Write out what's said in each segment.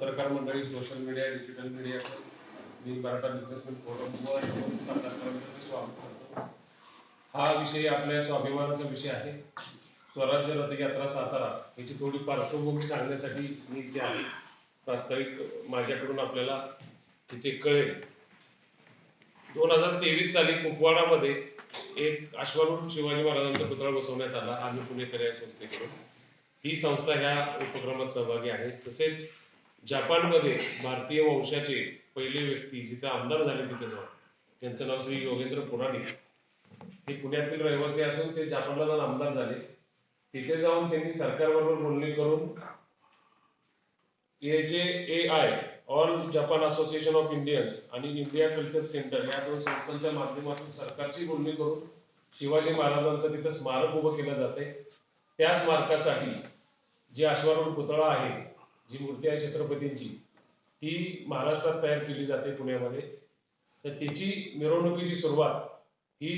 पत्रकार मंडळी social media digital media मी मराठा बिझनेसमॅन फोरम व स्वागत करतो. हा विषय आपल्या स्वाभिमानाचा विषय आहे. स्वराज्य रथयात्रा सातारा याची थोडी पार्श्वभूमी सांगण्यासाठी मी इथे आहे. वास्तविक माझ्याकडून आपल्याला इथे कळेल. दोन हजार तेवीस साली कुपवाडामध्ये एक अश्वारूढ शिवाजी महाराजांचा पुतळा बसवण्यात आला. आम्ही पुणेकर या संस्थेकडून. ही संस्था ह्या उपक्रमात सहभागी आहे. तसेच जपानमध्ये भारतीय वंशाचे पहिले व्यक्ती जिथे आमदार झाले तिथे जाऊन. त्यांचं नाव श्री योगेंद्र पुराणिक हे पुण्यातील रहिवासी असून ते जपानला जाऊन आमदार झाले. तिथे जाऊन त्यांनी सरकारबरोबर बोलणी करून A J A I all Japan association of Indians आणि इंडिया कल्चर सेंटर या दोन संस्थांच्या माध्यमातून सरकारची बोलणी करून शिवाजी महाराजांचं तिथं स्मारक उभं केलं जाते त्या स्मारकासाठी जे अश्वारूढ पुतळा आहे जी मूर्ती आहे छत्रपतींची ती महाराष्ट्रात तयार केली जाते पुण्यामध्ये. तर तिची मिरवणुकीची सुरुवात ही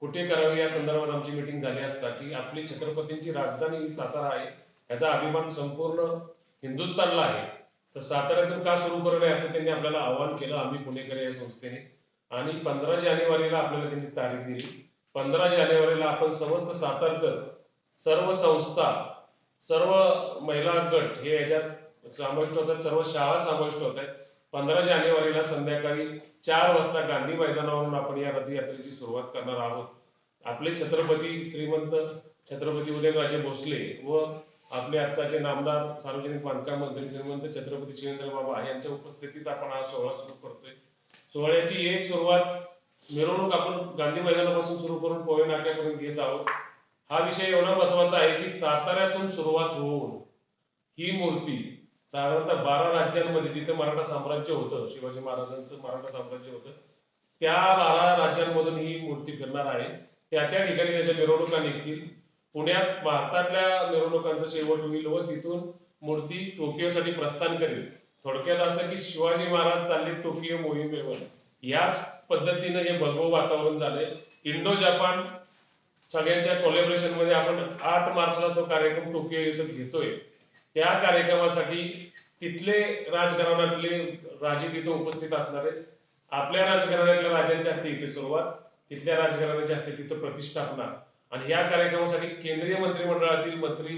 कुठे करावी या संदर्भात आमची मिटिंग झाली असता की आपली छत्रपतींची राजधानी ही सातारा आहे याचा अभिमान संपूर्ण हिंदुस्थानला आहे. तर साताऱ्यातून का सुरू करू नये असं त्यांनी आपल्याला आवाहन केलं आम्ही पुणेकर या संस्थेने. आणि पंधरा जानेवारीला आपल्याला त्यांनी तारीख दिली. पंधरा जानेवारीला आपण समस्त सातारकर सर्व संस्था सर्व महिला गट हे याच्यात समाविष्ट होतात सर्व शाळा समाविष्ट होत आहेत पंधरा जानेवारीला संध्याकाळी चार वाजता गांधी मैदानावरून आपण या रथयात्रेची सुरुवात करणार आहोत. आपले छत्रपती श्रीमंत छत्रपती उदयनराजे भोसले व आपले आत्ताचे नामदार सार्वजनिक बांधकाम मंत्री श्रीमंत छत्रपती शिवेंद्र बाबा यांच्या उपस्थितीत आपण हा सोहळा सुरू करतोय. सोहळ्याची एक सुरुवात मिरवणूक आपण गांधी मैदानापासून सुरू करून पोहे नाक्यापर्यंत घेत आहोत. हा विषय एवढा महत्त्वाचा आहे की साताऱ्यातून सुरुवात होऊन ही मूर्ती साधारणतः बारा राज्यांमध्ये जिथे मराठा साम्राज्य होतं शिवाजी महाराजांचं मराठा साम्राज्य होतं त्या बारा राज्यांमधून ही मूर्ती फिरणार आहे. त्या त्या ठिकाणी त्याच्या मिरवणुका निघतील. पुण्यात भारतातल्या मिरवणुकांचं शेवट होईल व तिथून मूर्ती टोकियोसाठी प्रस्थान करेल. थोडक्यात असं की शिवाजी महाराज चालले टोकियो मोहिमेवर. याच पद्धतीनं हे भगव वातावरण झालंय. इंडो जपान सगळ्यांच्या कोलॅबरेशनमध्ये आपण आठ मार्चला तो कार्यक्रम टोकियो इथं घेतोय. त्या कार्यक्रमासाठी तिथले राजघराण्यातले राजे तिथे उपस्थित असणार आहेत आपल्या राजघराण्यातल्या राजांची असते इथे सुरुवात तिथल्या राजघराण्याची असते तिथं प्रतिष्ठापना. आणि या कार्यक्रमासाठी केंद्रीय मंत्रिमंडळातील मंत्री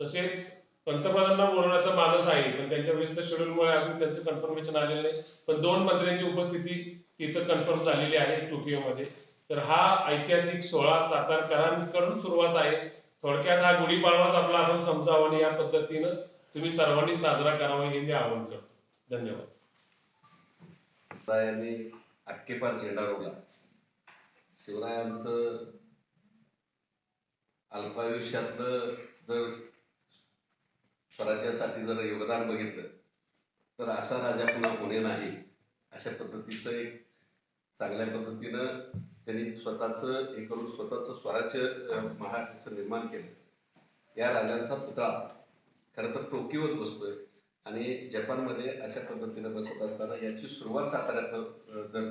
तसेच पंतप्रधानांना बोलवण्याचा मानस आहे पण त्यांच्या व्यस्त शेड्यूलमुळे अजून त्यांचं कन्फर्मेशन आलेलं नाही. पण दोन मंत्र्यांची उपस्थिती तिथं कन्फर्म झालेली आहे टोकियोमध्ये. तर हा ऐतिहासिक सोहळा सातारकरांकडून सुरुवात आहे. थोडक्यात हा गुढीपाडवाच आपला आनंद समजावा आणि या पद्धतीनं तुम्ही सर्वांनी साजरा करावा हे मी आवाहन करतो. धन्यवाद. शिवरायांनी अटकेपार झेंडा रोवला. शिवरायांचं अल्पायुष्यातलं जर स्वराज्यासाठी जर योगदान बघितलं तर असा राजा पुन्हा होणे नाही अशा पद्धतीचं एक चांगल्या पद्धतीनं स्वतःचं हे करून स्वतःचं स्वराज्य महाराष्ट्राचं निर्माण केलं. या राजांचा पुतळा. खरं तर टोकीवर बसतोय. आणि जपानमध्ये अशा पद्धतीने बसत असताना याची सुरुवात साताऱ्यात जर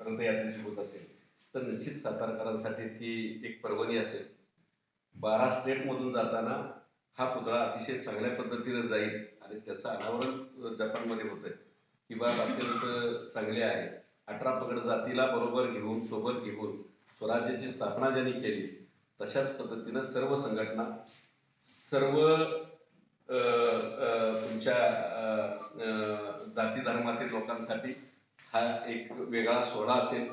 रथयात्रेची होत असेल तर निश्चित सातारकरांसाठी ती एक पर्वणी असेल. बारा स्टेटमधून जाताना हा पुतळा अतिशय चांगल्या पद्धतीने जाईल आणि त्याचं अनावरण अं, जपानमध्ये होतंय. ही बाब अत्यंत चांगली आहे. अठरा पगड जातीला बरोबर घेऊन सोबत घेऊन स्वराज्याची स्थापना ज्यांनी केली तशाच पद्धतीनं सर्व संघटना सर्व तुमच्या जाती धर्मातील लोकांसाठी हा एक वेगळा सोहळा असेल.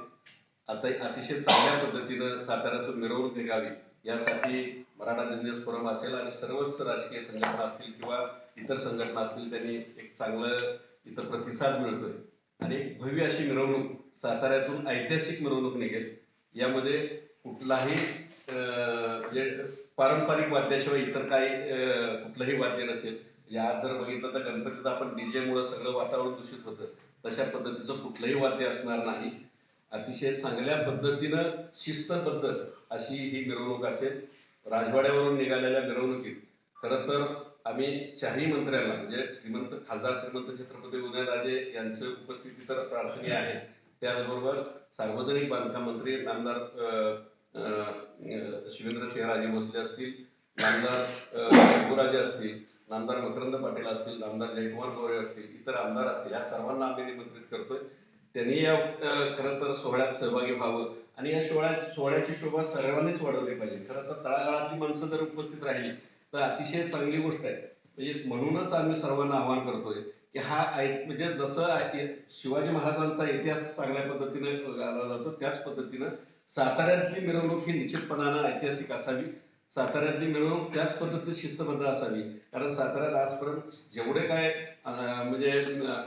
आता अतिशय चांगल्या पद्धतीनं साताऱ्यातून मिरवणूक निघावी यासाठी मराठा बिझनेस फोरम असेल आणि सर्वच राजकीय संघटना असतील किंवा इतर संघटना असतील त्यांनी एक चांगलं इथं प्रतिसाद मिळतोय. आणि भव्य अशी मिरवणूक साताऱ्यातून ऐतिहासिक मिरवणूक निघेल. यामध्ये कुठलाही अं, जे पारंपरिक वाद्याशिवाय इतर काही कुठलंही वाद्य नसेल. म्हणजे आज जर बघितलं तर गणपतीत आपण डीजेमुळे सगळं वातावरण दूषित होतं. तशा पद्धतीचं कुठलंही वाद्य असणार नाही. अतिशय चांगल्या पद्धतीनं शिस्तबद्ध अशी ही मिरवणूक असेल. राजवाड्यावरून निघालेल्या मिरवणुकीत खरं तर आम्ही चारही मंत्र्यांना म्हणजे श्रीमंत खासदार श्रीमंत छत्रपती उदयनराजे यांचं उपस्थिती तर प्रार्थनीय आहे. त्याचबरोबर सार्वजनिक बांधकाम मंत्री नामदार अं, शिवेंद्रसिंह राजे भोसले असतील नामदार अं, शंभूराजे असतील नामदार मकरंद पाटील असतील नामदार जयकुमार गोरे असतील इतर आमदार असतील या सर्वांना आम्ही निमंत्रित करतोय. त्यांनी या खरं तर सोहळ्यात सहभागी व्हावं आणि या सोहळ्या सोहळ्याची शोभा सर्वांनीच वाढवली पाहिजे. खरं तर तळागाळातली माणसं जर उपस्थित राहिली तर अतिशय चांगली गोष्ट आहे. म्हणजे म्हणूनच आम्ही सर्वांना आवाहन करतोय की हा ऐक म्हणजे जसं शिवाजी महाराजांचा इतिहास चांगल्या पद्धतीने गाला जातो त्याच पद्धतीनं साताऱ्यातली मिरवणूक ही निश्चितपणानं ऐतिहासिक असावी. साताऱ्यातली मिरवणूक त्याच पद्धतीने शिस्तबद्ध असावी. कारण साताऱ्यात आजपर्यंत जेवढे काय म्हणजे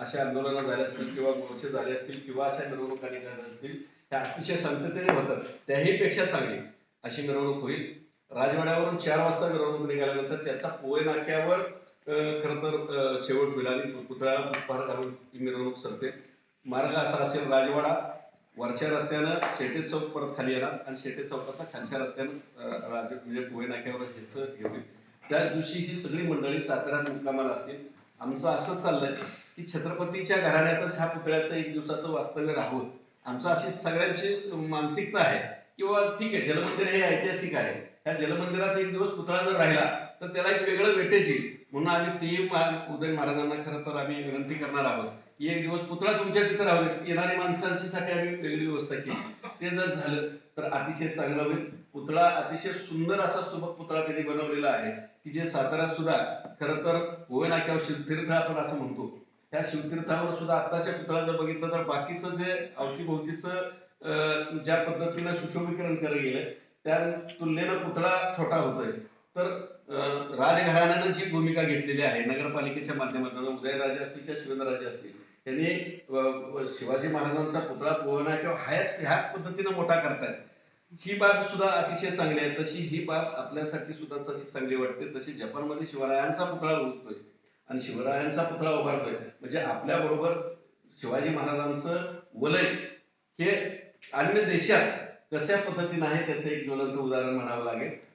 अशा आंदोलनं झाले असतील किंवा मोर्चे झाले असतील किंवा अशा मिरवणुका निघाल्या असतील त्या अतिशय शांततेने होतात. त्याही पेक्षा चांगली अशी मिरवणूक होईल. राजवाड्यावरून चार वाजता मिरवणूक निघाल्यानंतर त्याचा पोय नाक्यावर खरं तर शेवट होईल आणि पुतळ्याला पुष्पहार घालून ही मिरवणूक सरते मार्ग असा असेल राजवाडा वरच्या रस्त्यानं शेटे चौक परत खाली येणार आणि शेटे चौकाच्या खालच्या रस्त्यानं राज म्हणजे पोय नाक्यावर ह्याचं हे होईल. त्याच दिवशी ही सगळी मंडळी साताऱ्यात मुक्कामाला असतील. आमचं असंच चाललंय की छत्रपतीच्या घराण्यातच ह्या पुतळ्याचं एक दिवसाचं वास्तव्य राहावं. आमचं अशी सगळ्यांची मानसिकता आहे. किंवा ठीक आहे जलमंदिर हे ऐतिहासिक आहे. ह्या जलमंदिरात एक दिवस पुतळा जर राहिला तर त्याला एक वेगळं वेटेज येईल म्हणून आम्ही ते उदय महाराजांना खरं तर आम्ही विनंती करणार आहोत एक दिवस पुतळा तुमच्या तिथं राहू येणारी येणाऱ्या माणसांची साठी आम्ही वेगळी व्यवस्था केली. ते जर झालं तर अतिशय चांगलं होईल. पुतळा अतिशय सुंदर असा सुबक पुतळा त्यांनी बनवलेला आहे की जे साताऱ्यात सुद्धा खरं तर गोवे नाक्यावर शिवतीर्थ आपण असं म्हणतो. त्या शिवतीर्थावर सुद्धा आत्ताच्या पुतळा जर बघितलं तर बाकीचं जे अवतीभोवतीचं ज्या पद्धतीनं सुशोभीकरण केलं गेलं त्या तुलनेनं पुतळा छोटा होतोय. तर राजघराण्यानं जी भूमिका घेतलेली आहे नगरपालिकेच्या माध्यमातून उदयनराजे असतील किंवा शिवेंद्रराजे असतील त्यांनी शिवाजी महाराजांचा पुतळा पोहणा किंवा ह्याच ह्याच पद्धतीनं मोठा करतायत. ही बाब सुद्धा अतिशय चांगली आहे. तशी ही बाब आपल्यासाठी सुद्धा तशी चांगली वाटते. तशी जपानमध्ये शिवरायांचा पुतळा उभारतोय आणि शिवरायांचा पुतळा उभारतोय म्हणजे आपल्या बरोबर शिवाजी महाराजांचं वलय हे अन्य देशात कशा पद्धतीनं आहे त्याचं एक ज्वलंत उदाहरण म्हणावं लागेल.